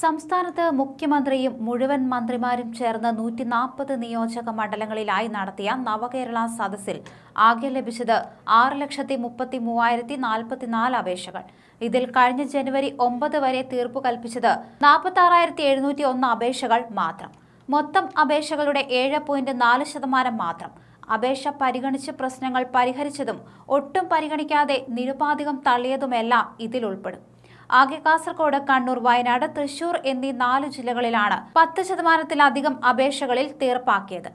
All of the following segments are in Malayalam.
സംസ്ഥാനത്ത് മുഖ്യമന്ത്രിയും മുഴുവൻ മന്ത്രിമാരും ചേർന്ന് നൂറ്റി നാൽപ്പത് നിയോജക മണ്ഡലങ്ങളിലായി നടത്തിയ നവകേരള സദസ്സിൽ ആകെ ലഭിച്ചത് ആറ് ലക്ഷത്തി മുപ്പത്തി മൂവായിരത്തി നാൽപ്പത്തിനാല് അപേക്ഷകൾ. ഇതിൽ കഴിഞ്ഞ ജനുവരി ഒമ്പത് വരെ തീർപ്പ് കൽപ്പിച്ചത് നാൽപ്പത്തി ആറായിരത്തി എഴുന്നൂറ്റി ഒന്ന് അപേക്ഷകൾ മാത്രം. മൊത്തം അപേക്ഷകളുടെ ഏഴ് പോയിന്റ് നാല് ശതമാനം മാത്രം. അപേക്ഷ പരിഗണിച്ച് പ്രശ്നങ്ങൾ പരിഹരിച്ചതും ഒട്ടും പരിഗണിക്കാതെ നിരുപാധികം തള്ളിയതുമെല്ലാം ഇതിൽ ഉൾപ്പെടും. ആകെ കാസർഗോഡ് കണ്ണൂർ വയനാട് തൃശൂർ എന്നീ നാല് ജില്ലകളിലാണ് പത്ത് ശതമാനത്തിലധികം അപേക്ഷകളിൽ തീർപ്പാക്കിയത്.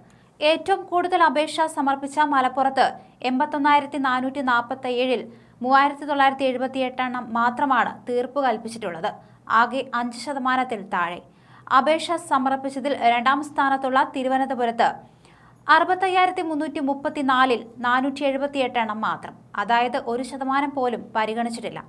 ഏറ്റവും കൂടുതൽ അപേക്ഷ സമർപ്പിച്ച മലപ്പുറത്ത് എൺപത്തൊന്നായിരത്തി നാനൂറ്റി നാൽപ്പത്തി ഏഴിൽ മൂവായിരത്തി തൊള്ളായിരത്തി എഴുപത്തി എട്ടെണ്ണം മാത്രമാണ് തീർപ്പ് കൽപ്പിച്ചിട്ടുള്ളത്. ആകെ അഞ്ച് ശതമാനത്തിൽ താഴെ. അപേക്ഷ സമർപ്പിച്ചതിൽ രണ്ടാം സ്ഥാനത്തുള്ള തിരുവനന്തപുരത്ത് അറുപത്തയ്യായിരത്തി മുന്നൂറ്റി മുപ്പത്തിനാലിൽ നാനൂറ്റി എഴുപത്തി എട്ട് എണ്ണം മാത്രം. അതായത് ഒരു ശതമാനം പോലും പരിഗണിച്ചിട്ടില്ല.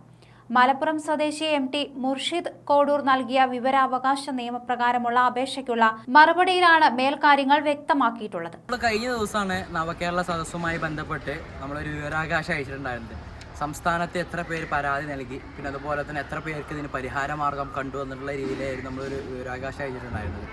മലപ്പുറം സ്വദേശി എം ടി മുർഷിദ് കോഡൂർ നൽകിയ വിവരാവകാശ നിയമപ്രകാരമുള്ള അപേക്ഷയ്ക്കുള്ള മറുപടിയിലാണ് മേൽക്കാര്യങ്ങൾ വ്യക്തമാക്കിയിട്ടുള്ളത്. കഴിഞ്ഞ ദിവസമാണ് നവകേരള സദസ്സുമായി ബന്ധപ്പെട്ട് നമ്മളൊരു വിവരാവകാശം അയച്ചിട്ടുണ്ടായിരുന്നത്. സംസ്ഥാനത്ത് എത്ര പേര് പരാതി നൽകി പിന്നെ അതുപോലെ തന്നെ എത്ര പേർക്ക് ഇതിന് പരിഹാര മാർഗം കണ്ടു എന്നുള്ള രീതിയിലായിരുന്നു നമ്മളൊരു വിവരാവകാശം അയച്ചിട്ടുണ്ടായിരുന്നത്.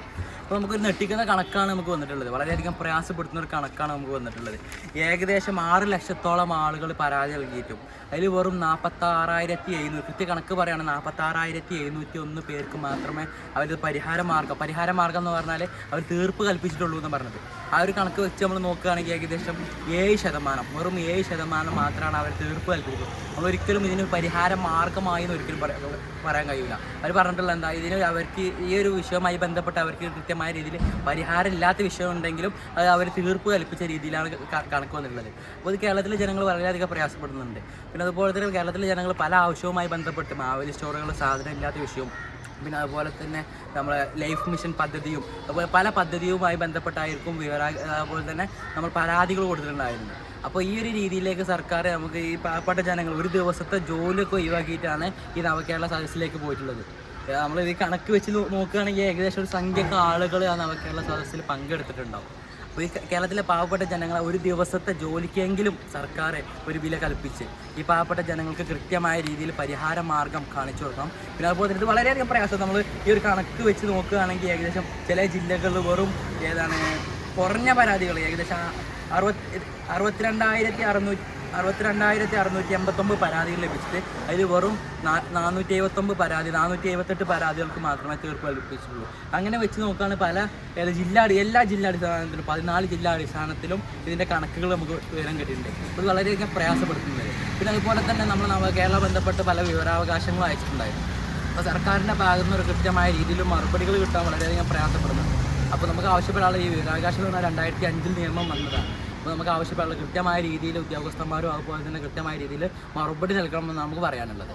അപ്പോൾ നമുക്കൊരു നെട്ടിക്കുന്ന കണക്കാണ് നമുക്ക് വന്നിട്ടുള്ളത്. വളരെയധികം പ്രയാസപ്പെടുത്തുന്ന ഒരു കണക്കാണ് നമുക്ക് വന്നിട്ടുള്ളത്. ഏകദേശം ആറ് ലക്ഷത്തോളം ആളുകൾ പരാതി നൽകിയിട്ടും. അതിൽ വെറും നാൽപ്പത്താറായിരത്തി എഴുന്നൂറ് കൃത്യ കണക്ക് പറയുകയാണ് നാൽപ്പത്താറായിരത്തി എഴുന്നൂറ്റി ഒന്ന് പേർക്ക് മാത്രമേ അവർ പരിഹാര മാർഗം പരിഹാര മാർഗം എന്ന് പറഞ്ഞാൽ അവർ തീർപ്പ് കൽപ്പിച്ചിട്ടുള്ളൂ എന്ന് പറഞ്ഞത്. ആ ഒരു കണക്ക് വെച്ച് നമ്മൾ നോക്കുകയാണെങ്കിൽ ഏകദേശം ഏഴ് ശതമാനം വെറും ഏഴ് ശതമാനം മാത്രമാണ് അവർ തീർപ്പ് കൽപ്പിച്ചത്. നമ്മൾ ഒരിക്കലും ഇതിന് പരിഹാര മാർഗമായി എന്ന് ഒരിക്കലും പറയാൻ കഴിയില്ല. അവർ പറഞ്ഞിട്ടുള്ള എന്താ ഇതിന് അവർക്ക് ഈ ഒരു വിഷയവുമായി ബന്ധപ്പെട്ട് അവർക്ക് കൃത്യമായ രീതിയിൽ പരിഹാരം ഇല്ലാത്ത വിഷയം ഉണ്ടെങ്കിലും അത് അവർ തീർപ്പ് കൽപ്പിച്ച രീതിയിലാണ് കണക്ക് വന്നിട്ടുള്ളത്. അപ്പോൾ ഇത് കേരളത്തിലെ ജനങ്ങൾ വളരെയധികം പ്രയാസപ്പെടുന്നുണ്ട്. പിന്നെ അതുപോലെ തന്നെ കേരളത്തിലെ ജനങ്ങൾ പല ആവശ്യവുമായി ബന്ധപ്പെട്ട് മാവേലി സ്റ്റോറുകൾ സാധനം ഇല്ലാത്ത വിഷയവും പിന്നെ അതുപോലെ തന്നെ നമ്മളെ ലൈഫ് മിഷൻ പദ്ധതിയും അതുപോലെ പല പദ്ധതിയുമായി ബന്ധപ്പെട്ടായിരിക്കും വിവര അതുപോലെ തന്നെ നമ്മൾ പരാതികൾ കൊടുത്തിട്ടുണ്ടായിരുന്നു അപ്പോൾ ഈ ഒരു രീതിയിലേക്ക് സർക്കാർ നമുക്ക് ഈ പാവപ്പെട്ട ജനങ്ങൾ ഒരു ദിവസത്തെ ജോലിയൊക്കെ ഒഴിവാക്കിയിട്ടാണ് ഈ നവകേരള സദസ്സിലേക്ക് പോയിട്ടുള്ളത്. നമ്മൾ ഇത് കണക്ക് വെച്ച് നോക്കുകയാണെങ്കിൽ ഏകദേശം ഒരു സംഖ്യക്ക് ആളുകൾ ആ കേരള സദസ്സിൽ പങ്കെടുത്തിട്ടുണ്ടാവും. അപ്പോൾ ഈ കേരളത്തിലെ പാവപ്പെട്ട ജനങ്ങളെ ഒരു ദിവസത്തെ ജോലിക്കെങ്കിലും സർക്കാർ ഒരു വില കൽപ്പിച്ച് ഈ പാവപ്പെട്ട ജനങ്ങൾക്ക് കൃത്യമായ രീതിയിൽ പരിഹാര മാർഗം കാണിച്ചു കൊടുക്കണം. പിന്നെ അതുപോലെ തന്നെ ഇത് വളരെയധികം പ്രയാസം. നമ്മൾ ഈ ഒരു കണക്ക് വെച്ച് നോക്കുകയാണെങ്കിൽ ഏകദേശം ചില ജില്ലകളിൽ വെറും ഏതാണ് കുറഞ്ഞ പരാതികൾ ഏകദേശം അറുപത്തി അറുപത്തിരണ്ടായിരത്തി അറുന്നൂറ്റി അറുപത്തിരണ്ടായിരത്തി അറുന്നൂറ്റി എൺപത്തൊമ്പത് പരാതികൾ ലഭിച്ചിട്ട് അതിൽ വെറും നാനൂറ്റി എഴുപത്തൊമ്പത് പരാതി നാനൂറ്റി എഴുപത്തെട്ട് പരാതികൾക്ക് മാത്രമേ തീർപ്പ് ലഭിച്ചിട്ടുള്ളൂ. അങ്ങനെ വെച്ച് നോക്കുകയാണെങ്കിൽ പല ജില്ലാ എല്ലാ ജില്ലാ അടിസ്ഥാനത്തിലും പതിനാല് ജില്ലാ അടിസ്ഥാനത്തിലും ഇതിന്റെ കണക്കുകൾ നമുക്ക് വിവരം കിട്ടിയിട്ടുണ്ട്. ഇത് വളരെയധികം പ്രയാസപ്പെടുത്തുന്നത്. പിന്നെ അതുപോലെ തന്നെ നമ്മൾ നവ കേരള ബന്ധപ്പെട്ട് പല വിവരാവകാശങ്ങളും അയച്ചിട്ടുണ്ടായിരുന്നു. അപ്പോൾ സർക്കാരിന്റെ ഭാഗത്തു നിന്ന് ഒരു കൃത്യമായ രീതിയിൽ മറുപടികൾ കിട്ടാൻ വളരെയധികം പ്രയാസപ്പെടുന്നുണ്ട്. അപ്പോൾ നമുക്ക് ആവശ്യപ്പെടാനുള്ള ഈ വിവരാവകാശം എന്ന് പറഞ്ഞാൽ രണ്ടായിരത്തി അഞ്ചിൽ നിയമം വന്നതാണ്. അപ്പോൾ നമുക്ക് ആവശ്യപ്പെടാനുള്ള കൃത്യമായ രീതിയിൽ ഉദ്യോഗസ്ഥന്മാരും അതുപോലെ തന്നെ കൃത്യമായ രീതിയിൽ മറുപടി നൽകണമെന്ന് നമുക്ക് പറയാനുള്ളത്.